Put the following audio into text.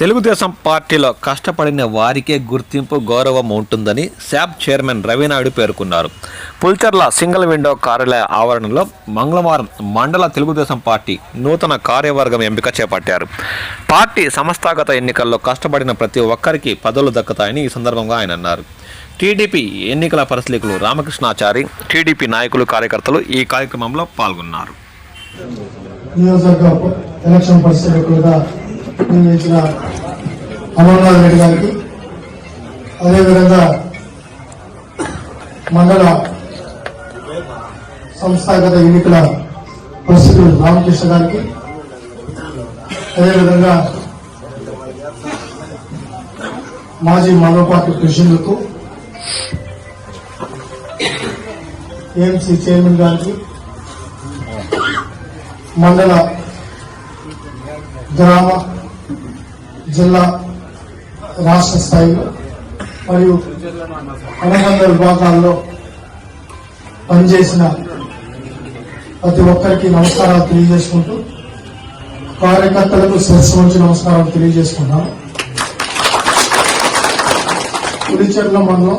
తెలుగుదేశం పార్టీలో కష్టపడిన వారికే గుర్తింపు గౌరవం ఉంటుందని శాప్ చైర్మన్ రవినాయుడు పేర్కొన్నారు. పుల్చర్ల సింగిల్ విండో కార్యాలయ ఆవరణలో మంగళవారం మండల తెలుగుదేశం పార్టీ నూతన కార్యవర్గం ఎంపిక చేపట్టారు. పార్టీ సంస్థాగత ఎన్నికల్లో కష్టపడిన ప్రతి ఒక్కరికి పదవులు దక్కుతాయని ఈ సందర్భంగా ఆయన అన్నారు. టీడీపీ ఎన్నికల పరిశీలకులు రామకృష్ణాచారి టీడీపీ నాయకులు కార్యకర్తలు ఈ కార్యక్రమంలో పాల్గొన్నారు. నియోజకవర్గ అమర్నాథ్ రెడ్డి గారికి. అదేవిధంగా మండల సంస్థాగత ఎన్నికల పరిస్థితులు రామకృష్ణ గారికి. అదేవిధంగా మాజీ మానవ పార్టీ ప్రెసిడెంట్లకు ఏఎంసీ చైర్మన్ గారికి మండల గ్రామ జిల్లా రాష్ట్ర స్థాయిలో మరియు అనుబంధ విభాగాల్లో పనిచేసిన ప్రతి ఒక్కరికి నమస్కారాలు తెలియజేసుకుంటూ కార్యకర్తలకు శిరస్సు నుంచి నమస్కారాలు తెలియజేసుకున్నాను పులిచెర్ల మండలం